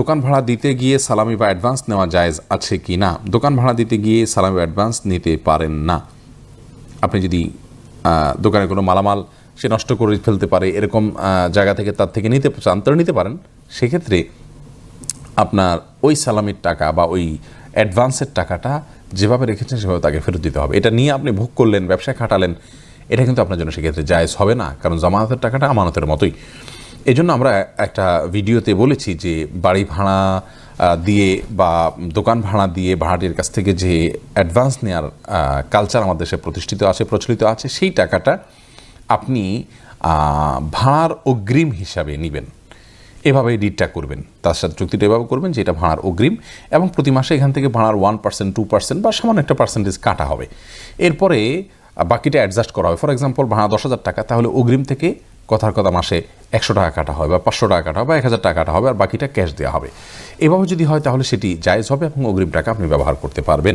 দোকান ভাড়া দিতে গিয়ে সালামি বা অ্যাডভান্স নেওয়া জায়েজ আছে কি না? দোকান ভাড়া দিতে গিয়ে সালামি বা অ্যাডভান্স নিতে পারেন না। আপনি যদি দোকানে কোনো মালামাল সে নষ্ট করে ফেলতে পারে, এরকম জায়গা থেকে তার থেকে নিতে চান তাহলে নিতে পারেন। সেক্ষেত্রে আপনার ওই সালামির টাকা বা ওই অ্যাডভান্সের টাকাটা যেভাবে রেখেছেন, সেভাবে তাকে ফেরত দিতে হবে। এটা নিয়ে আপনি ভোগ করলেন, ব্যবসায় খাটালেন, এটা কিন্তু আপনার জন্য সেক্ষেত্রে জায়েজ হবে না, কারণ জামানতের টাকাটা আমানতের মতোই। এই জন্য আমরা একটা ভিডিওতে বলেছি যে বাড়ি ভাড়া দিয়ে বা দোকান ভাড়া দিয়ে ভাড়াটির কাছ থেকে যে অ্যাডভান্স নেওয়ার কালচার আমাদের দেশে প্রতিষ্ঠিত আছে, প্রচলিত আছে, সেই টাকাটা আপনি ভাড়ার অগ্রিম হিসাবে নেবেন। এভাবে ডিডটা করবেন। তার সাথে চুক্তিটা এভাবে করবেন যে এটা ভাড়ার অগ্রিম এবং প্রতি মাসে এখান থেকে ভাড়ার ওয়ান পার্সেন্ট টু পার্সেন্ট বা সামান্য একটা পার্সেন্টেজ কাটা হবে। এরপরে বাকিটা অ্যাডজাস্ট করা হবে। ফর এক্সাম্পল ভাড়া দশ হাজার টাকা, তাহলে অগ্রিম থেকে কথার কথা মাসে একশো টাকা কাটা হয় বা পাঁচশো টাকা কাটা হবে বা এক হাজার টাকা কাটা হবে আর বাকিটা ক্যাশ দেওয়া হবে। এভাবে যদি হয় তাহলে সেটি জায়জ হবে এবং অগ্রিম টাকা আপনি ব্যবহার করতে পারবেন।